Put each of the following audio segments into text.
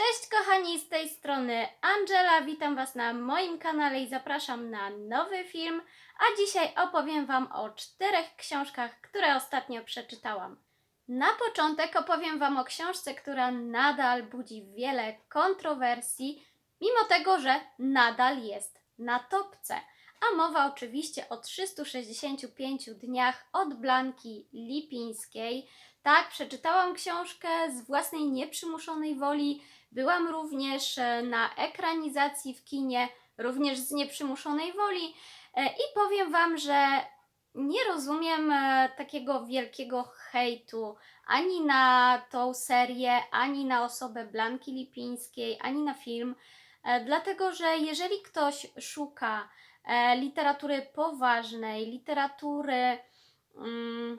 Cześć kochani, z tej strony Angela, witam Was na moim kanale i zapraszam na nowy film, a dzisiaj opowiem Wam o czterech książkach, które ostatnio przeczytałam. Na początek opowiem Wam o książce, która nadal budzi wiele kontrowersji, mimo tego, że nadal jest na topce. A mowa oczywiście o 365 dniach od Blanki Lipińskiej. Tak, przeczytałam książkę z własnej nieprzymuszonej woli. Byłam również e, na ekranizacji w kinie, również z nieprzymuszonej woli. E, I powiem Wam, że nie rozumiem e, takiego wielkiego hejtu ani na tą serię, ani na osobę Blanki Lipińskiej, ani na film. Dlatego, że jeżeli ktoś szuka literatury poważnej, literatury, mm,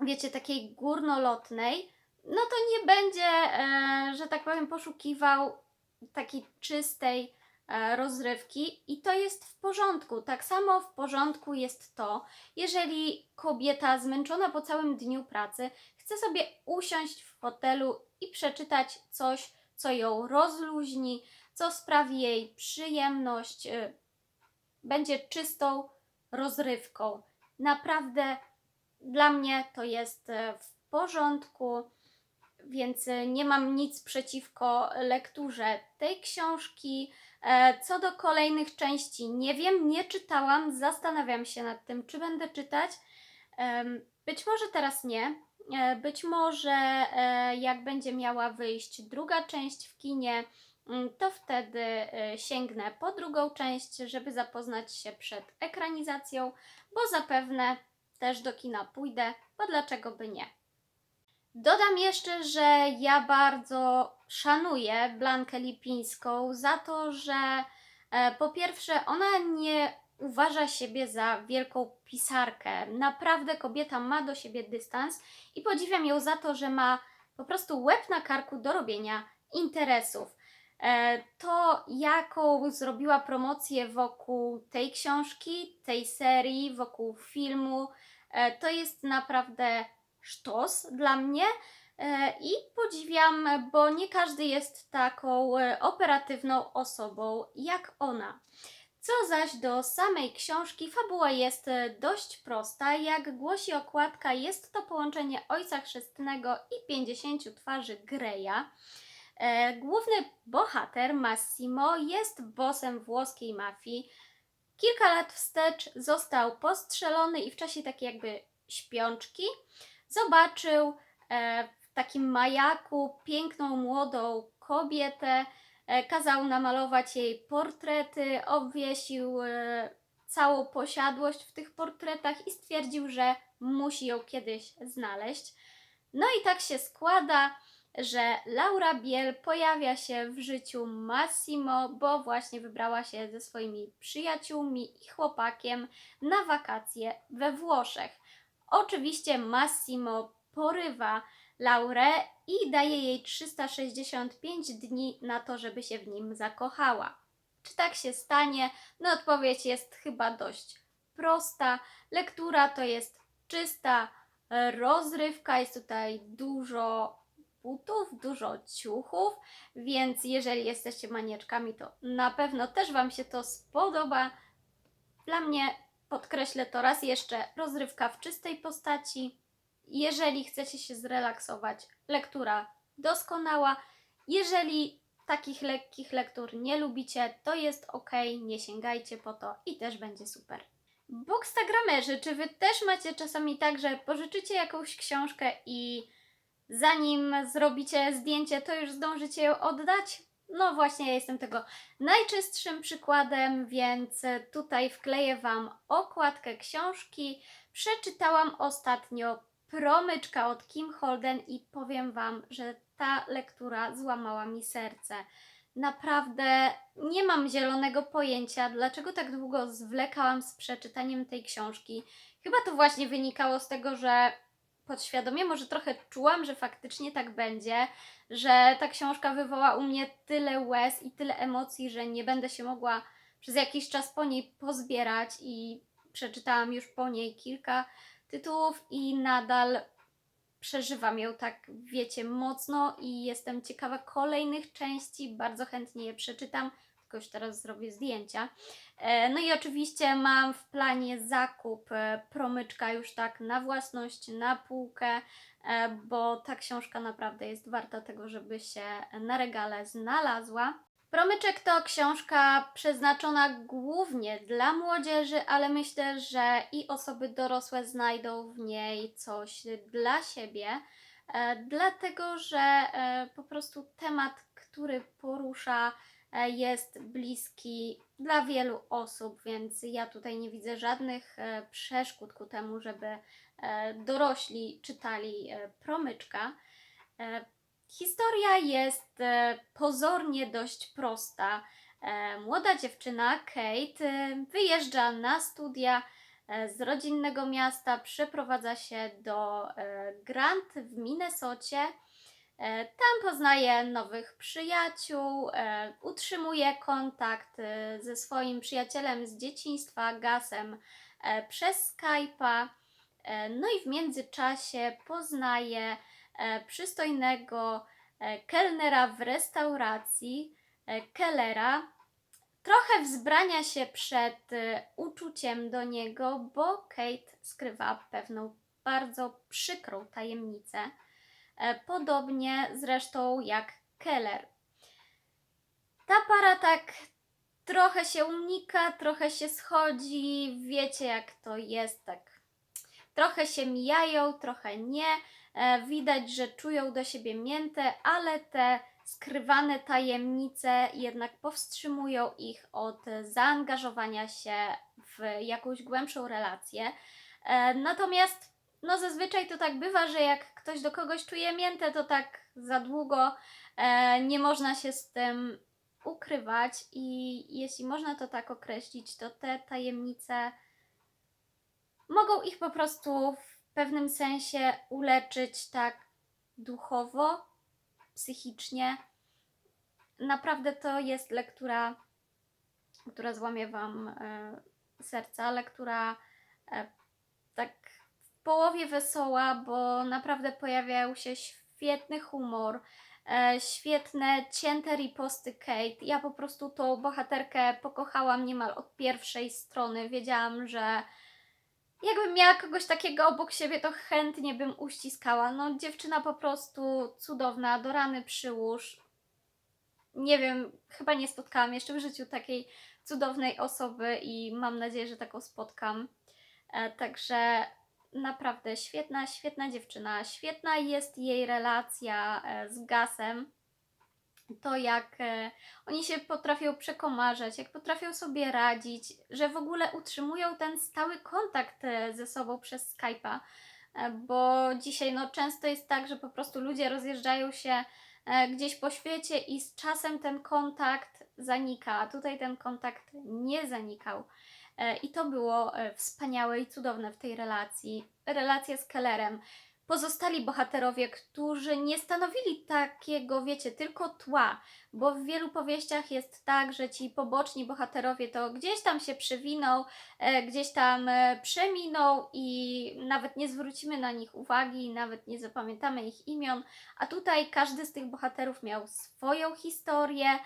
wiecie, takiej górnolotnej, no to nie będzie, e, że tak powiem, poszukiwał takiej czystej e, rozrywki i to jest w porządku. Tak samo w porządku jest to, jeżeli kobieta zmęczona po całym dniu pracy chce sobie usiąść w fotelu i przeczytać coś, co ją rozluźni, co sprawi jej przyjemność, y, będzie czystą rozrywką. Naprawdę dla mnie to jest e, w porządku, więc e, nie mam nic przeciwko lekturze tej książki. E, Co do kolejnych części, nie wiem, nie czytałam, zastanawiam się nad tym, czy będę czytać. Być może teraz nie. E, Być może jak będzie miała wyjść druga część w kinie, mm, to wtedy sięgnę po drugą część, żeby zapoznać się przed ekranizacją, bo zapewne też do kina pójdę, bo dlaczego by nie. Dodam jeszcze, że ja bardzo szanuję Blankę Lipińską za to, że e, po pierwsze ona nie uważa siebie za wielką pisarkę. Naprawdę kobieta ma do siebie dystans i podziwiam ją za to, że ma po prostu łeb na karku do robienia interesów. E, To, jaką zrobiła promocję wokół tej książki, tej serii, wokół filmu, e, to jest naprawdę sztos dla mnie. E, I podziwiam, bo nie każdy jest taką e, operatywną osobą jak ona. Co zaś do samej książki, fabuła jest e, dość prosta. Jak głosi okładka, jest to połączenie Ojca Chrzestnego i 50 twarzy Greya. Główny bohater Massimo jest bossem włoskiej mafii. Kilka lat wstecz został postrzelony i w czasie takiej jakby śpiączki zobaczył e, w takim majaku piękną młodą kobietę, e, kazał namalować jej portrety, obwiesił e, całą posiadłość w tych portretach i stwierdził, że musi ją kiedyś znaleźć. No i tak się składa, że Laura Biel pojawia się w życiu Massimo, bo właśnie wybrała się ze swoimi przyjaciółmi i chłopakiem na wakacje we Włoszech. Oczywiście Massimo porywa Laurę i daje jej 365 dni na to, żeby się w nim zakochała. Czy tak się stanie? No odpowiedź jest chyba dość prosta. Lektura to jest czysta rozrywka, jest tutaj dużo butów, dużo ciuchów, więc jeżeli jesteście maniaczkami, to na pewno też Wam się to spodoba. Dla mnie podkreślę to raz jeszcze, rozrywka w czystej postaci. Jeżeli chcecie się zrelaksować, lektura doskonała. Jeżeli takich lekkich lektur nie lubicie, to jest ok, nie sięgajcie po to i też będzie super. Bookstagramerzy, czy wy też macie czasami tak, że pożyczycie jakąś książkę i zanim zrobicie zdjęcie, to już zdążycie ją oddać? No właśnie, ja jestem tego najczystszym przykładem, więc tutaj wkleję Wam okładkę książki. Przeczytałam ostatnio Promyczka od Kim Holden i powiem Wam, że ta lektura złamała mi serce. Naprawdę nie mam zielonego pojęcia, dlaczego tak długo zwlekałam z przeczytaniem tej książki. Chyba to właśnie wynikało z tego, że podświadomie może trochę czułam, że faktycznie tak będzie, że ta książka wywoła u mnie tyle łez i tyle emocji, że nie będę się mogła przez jakiś czas po niej pozbierać i przeczytałam już po niej kilka tytułów i nadal przeżywam ją tak, wiecie, mocno i jestem ciekawa kolejnych części. Bardzo chętnie je przeczytam, tylko teraz zrobię zdjęcia. E, No i oczywiście mam w planie zakup e, promyczka już tak na własność, na półkę, e, bo ta książka naprawdę jest warta tego, żeby się na regale znalazła. Promyczek to książka przeznaczona głównie dla młodzieży, ale myślę, że i osoby dorosłe znajdą w niej coś dla siebie, dlatego że po prostu temat, który porusza, jest bliski dla wielu osób, więc ja tutaj nie widzę żadnych e, przeszkód ku temu, żeby e, dorośli czytali e, promyczka. E, Historia jest e, pozornie dość prosta. E, młoda dziewczyna, Kate, e, wyjeżdża na studia e, z rodzinnego miasta, przeprowadza się do e, Grant w Minnesocie. E, tam poznaje nowych przyjaciół, e, utrzymuje kontakt e, ze swoim przyjacielem z dzieciństwa, Gasem, przez Skype'a. No i w międzyczasie poznaje przystojnego kelnera w restauracji, Kellera. Trochę wzbrania się przed uczuciem do niego, bo Kate skrywa pewną bardzo przykrą tajemnicę. E, Podobnie zresztą jak Keller. Ta para tak trochę się unika, trochę się schodzi. Wiecie, jak to jest, tak. Trochę się mijają, trochę nie. E, Widać, że czują do siebie mięte, ale te skrywane tajemnice jednak powstrzymują ich od zaangażowania się w jakąś głębszą relację. E, Natomiast no zazwyczaj to tak bywa, że jak ktoś do kogoś czuje miętę, to tak za długo e, nie można się z tym ukrywać i jeśli można to tak określić, to te tajemnice mogą ich po prostu w pewnym sensie uleczyć tak duchowo, psychicznie. Naprawdę to jest lektura, która złamie Wam e, serca, lektura e, tak połowie wesoła, bo naprawdę pojawiał się świetny humor, e, świetne cięte riposty Kate. Ja po prostu tą bohaterkę pokochałam niemal od pierwszej strony. Wiedziałam, że jakbym miała kogoś takiego obok siebie, to chętnie bym uściskała. No, dziewczyna po prostu cudowna, do rany przyłóż. Nie wiem, chyba nie spotkałam jeszcze w życiu takiej cudownej osoby i mam nadzieję, że taką spotkam. E, także naprawdę świetna, świetna dziewczyna. Świetna jest jej relacja e, z Gasem. To jak e, oni się potrafią przekomarzać, jak potrafią sobie radzić, że w ogóle utrzymują ten stały kontakt e, ze sobą przez Skype'a. Bo dzisiaj no, często jest tak, że po prostu ludzie rozjeżdżają się gdzieś po świecie i z czasem ten kontakt zanika, a tutaj ten kontakt nie zanikał. E, I to było e, wspaniałe i cudowne w tej relacji. Relacja z Kellerem. Pozostali bohaterowie, którzy nie stanowili takiego, wiecie, tylko tła, bo w wielu powieściach jest tak, że ci poboczni bohaterowie to gdzieś tam się przewiną, e, gdzieś tam e, przeminą i nawet nie zwrócimy na nich uwagi, nawet nie zapamiętamy ich imion, a tutaj każdy z tych bohaterów miał swoją historię,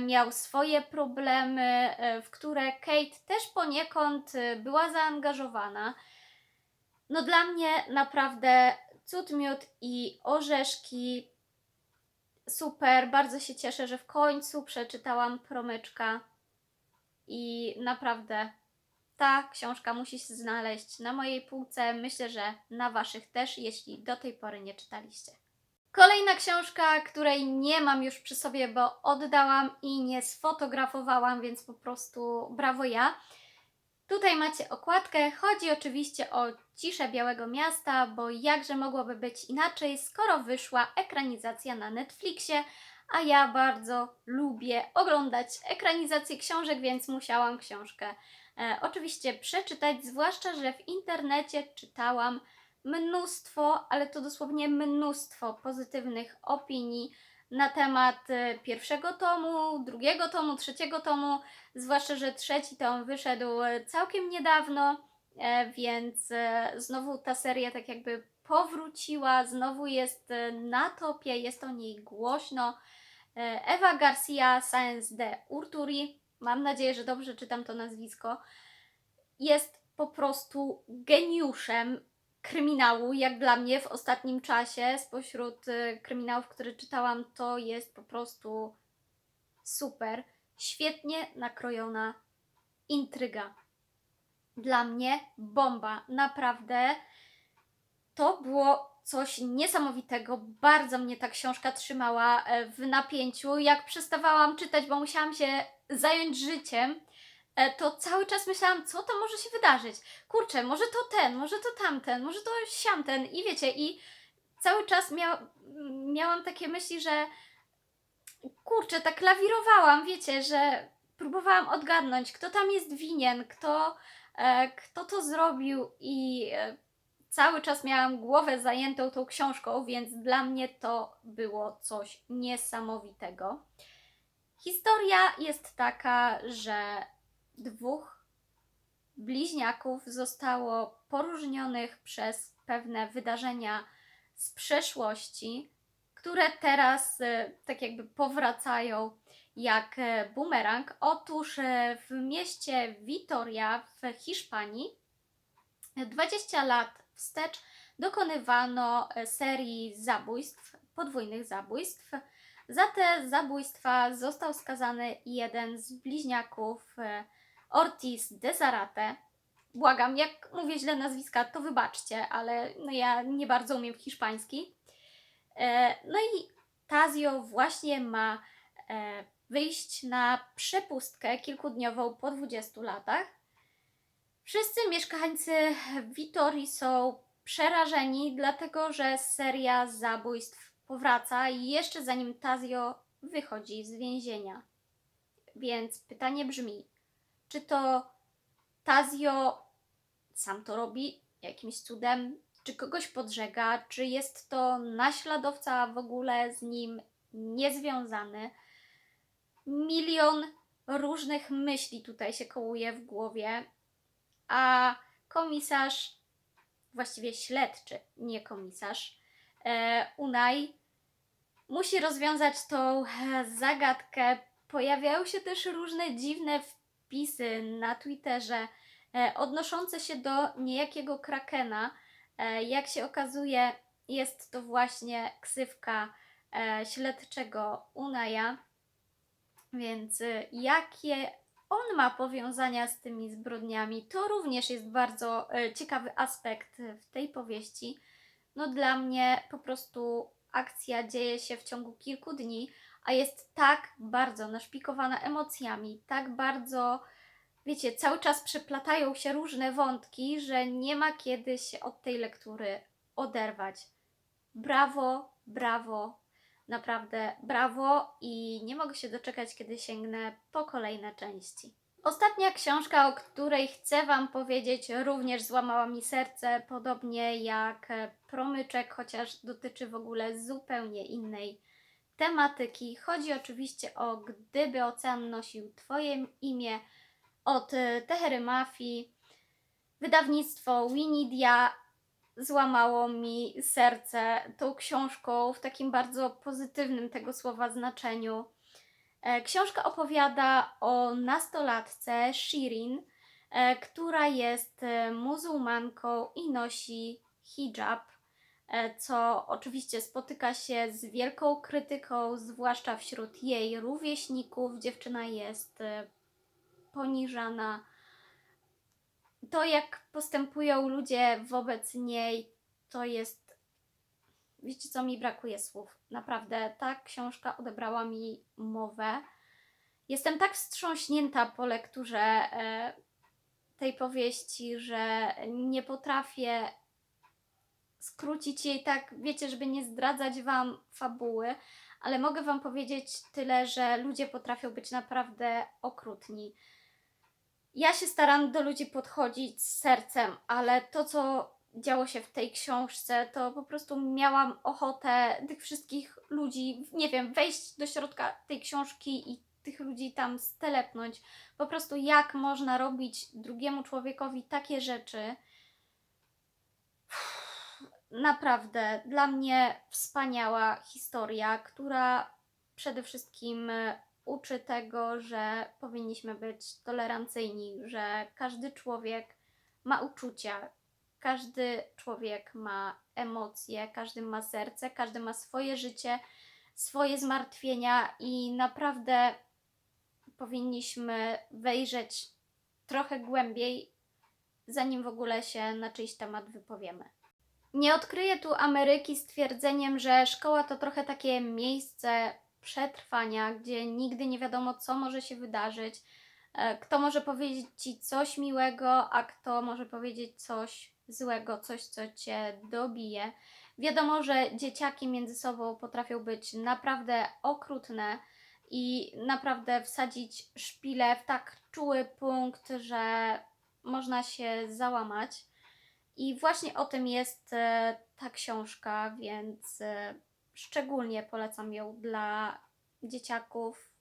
miał swoje problemy, e, w które Kate też poniekąd e, była zaangażowana. No dla mnie naprawdę cud miód i orzeszki super, bardzo się cieszę, że w końcu przeczytałam Promyczka i naprawdę ta książka musi się znaleźć na mojej półce, myślę, że na Waszych też, jeśli do tej pory nie czytaliście. Kolejna książka, której nie mam już przy sobie, bo oddałam i nie sfotografowałam, więc po prostu brawo ja. Tutaj macie okładkę. Chodzi oczywiście o Ciszę Białego Miasta, bo jakże mogłoby być inaczej, skoro wyszła ekranizacja na Netflixie, a ja bardzo lubię oglądać ekranizacje książek, więc musiałam książkę e, oczywiście przeczytać, zwłaszcza, że w internecie czytałam mnóstwo, ale to dosłownie mnóstwo pozytywnych opinii na temat e, pierwszego tomu, drugiego tomu, trzeciego tomu, zwłaszcza, że trzeci tom wyszedł e, całkiem niedawno, e, więc znowu ta seria tak jakby powróciła, znowu jest na topie, jest o niej głośno. Ewa Garcia Sáenz de Urturi, mam nadzieję, że dobrze czytam to nazwisko, jest po prostu geniuszem kryminału, jak dla mnie w ostatnim czasie. Spośród e, kryminałów, które czytałam, to jest po prostu super. Świetnie nakrojona intryga. Dla mnie bomba. Naprawdę to było coś niesamowitego. Bardzo mnie ta książka trzymała e, w napięciu. Jak przestawałam czytać, bo musiałam się zająć życiem, to cały czas myślałam, co to może się wydarzyć. Kurczę, może to ten, może to tamten, może to siamten. I wiecie, i cały czas mia miałam takie myśli, że kurczę, tak lawirowałam, wiecie, że próbowałam odgadnąć, kto tam jest winien, kto, e, kto to zrobił i e, cały czas miałam głowę zajętą tą książką, więc dla mnie to było coś niesamowitego. Historia jest taka, że dwóch bliźniaków zostało poróżnionych przez pewne wydarzenia z przeszłości, które teraz e, tak jakby powracają jak e, bumerang. Otóż e, w mieście Vitoria w Hiszpanii 20 lat wstecz dokonywano serii zabójstw, podwójnych zabójstw. Za te zabójstwa został skazany jeden z bliźniaków Ortiz de Zarate. Błagam, jak mówię źle nazwiska, to wybaczcie, ale no ja nie bardzo umiem hiszpański. E, No i Tazio właśnie ma e, wyjść na przepustkę kilkudniową po 20 latach. Wszyscy mieszkańcy Witorii są przerażeni, dlatego że seria zabójstw powraca jeszcze zanim Tazio wychodzi z więzienia. Więc pytanie brzmi, czy to Tazio sam to robi jakimś cudem, czy kogoś podżega, czy jest to naśladowca w ogóle z nim niezwiązany? Milion różnych myśli tutaj się kołuje w głowie, a komisarz, właściwie śledczy, nie komisarz, e, Unai, musi rozwiązać tą zagadkę. Pojawiają się też różne dziwne wpisy na Twitterze e, odnoszące się do niejakiego krakena. E, jak się okazuje, jest to właśnie ksywka e, śledczego Unaja. Więc jakie on ma powiązania z tymi zbrodniami, to również jest bardzo ciekawy aspekt w tej powieści. No dla mnie po prostu akcja dzieje się w ciągu kilku dni, a jest tak bardzo naszpikowana emocjami, tak bardzo, wiecie, cały czas przeplatają się różne wątki, że nie ma kiedy się od tej lektury oderwać. Brawo, brawo, naprawdę brawo i nie mogę się doczekać, kiedy sięgnę po kolejne części. Ostatnia książka, o której chcę Wam powiedzieć, również złamała mi serce, podobnie jak Promyczek, chociaż dotyczy w ogóle zupełnie innej tematyki. Chodzi oczywiście o Gdyby ocean nosił Twoje imię od e, Tehery Mafii. Wydawnictwo Winidia złamało mi serce tą książką w takim bardzo pozytywnym tego słowa znaczeniu. E, Książka opowiada o nastolatce Shirin, e, która jest muzułmanką i nosi hijab, co oczywiście spotyka się z wielką krytyką, zwłaszcza wśród jej rówieśników. Dziewczyna jest e, poniżana. To, jak postępują ludzie wobec niej, to jest. Wiecie, co mi brakuje słów. Naprawdę, ta książka odebrała mi mowę. Jestem tak wstrząśnięta po lekturze e, tej powieści, że nie potrafię skrócić jej tak, wiecie, żeby nie zdradzać Wam fabuły, ale mogę Wam powiedzieć tyle, że ludzie potrafią być naprawdę okrutni. Ja się staram do ludzi podchodzić z sercem, ale to, co działo się w tej książce, to po prostu miałam ochotę tych wszystkich ludzi, nie wiem, wejść do środka tej książki i tych ludzi tam stelepnąć. Po prostu jak można robić drugiemu człowiekowi takie rzeczy. Naprawdę dla mnie wspaniała historia, która przede wszystkim e, uczy tego, że powinniśmy być tolerancyjni, że każdy człowiek ma uczucia, każdy człowiek ma emocje, każdy ma serce, każdy ma swoje życie, swoje zmartwienia i naprawdę powinniśmy wejrzeć trochę głębiej, zanim w ogóle się na czyjś temat wypowiemy. Nie odkryję tu Ameryki z twierdzeniem, że szkoła to trochę takie miejsce przetrwania, gdzie nigdy nie wiadomo, co może się wydarzyć. E, Kto może powiedzieć ci coś miłego, a kto może powiedzieć coś złego, coś, co cię dobije. Wiadomo, że dzieciaki między sobą potrafią być naprawdę okrutne i naprawdę wsadzić szpilę w tak czuły punkt, że można się załamać. I właśnie o tym jest e, ta książka, więc e, szczególnie polecam ją dla dzieciaków,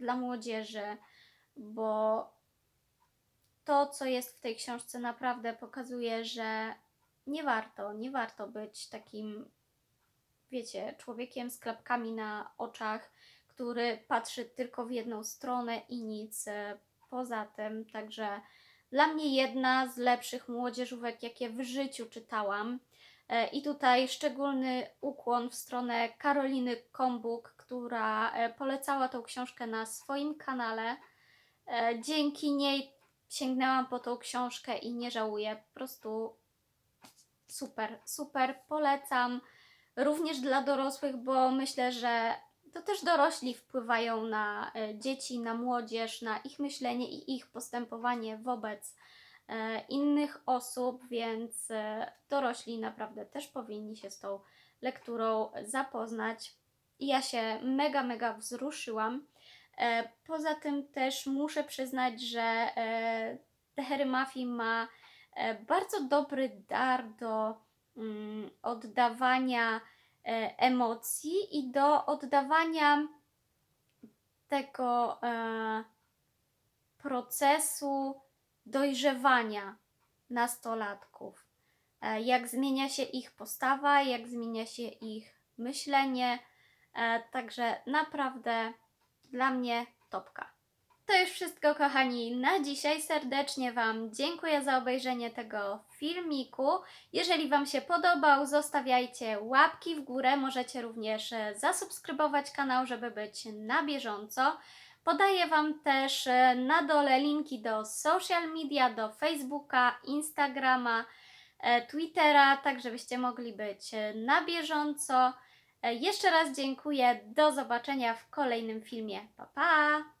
dla młodzieży, bo to, co jest w tej książce, naprawdę pokazuje, że nie warto, nie warto być takim, wiecie, człowiekiem z klapkami na oczach, który patrzy tylko w jedną stronę i nic e, poza tym. Także dla mnie jedna z lepszych młodzieżówek, jakie w życiu czytałam. E, I tutaj szczególny ukłon w stronę Karoliny Kombuk, która e, polecała tą książkę na swoim kanale. E, Dzięki niej sięgnęłam po tą książkę i nie żałuję. Po prostu super, super, polecam. Również dla dorosłych, bo myślę, że to też dorośli wpływają na e, dzieci, na młodzież, na ich myślenie i ich postępowanie wobec e, innych osób, więc e, dorośli naprawdę też powinni się z tą lekturą zapoznać. Ja się mega, mega wzruszyłam. Poza tym też muszę przyznać, że e, Tehery Mafi ma bardzo dobry dar do mm, oddawania emocji i do oddawania tego e, procesu dojrzewania nastolatków. E, jak zmienia się ich postawa, jak zmienia się ich myślenie. E, także naprawdę dla mnie topka. To już wszystko, kochani, na dzisiaj. Serdecznie Wam dziękuję za obejrzenie tego filmiku. Jeżeli Wam się podobał, zostawiajcie łapki w górę. Możecie również e, zasubskrybować kanał, żeby być na bieżąco. Podaję Wam też e, na dole linki do social media, do Facebooka, Instagrama, e, Twittera, tak żebyście mogli być na bieżąco. Jeszcze raz dziękuję. Do zobaczenia w kolejnym filmie. Pa pa!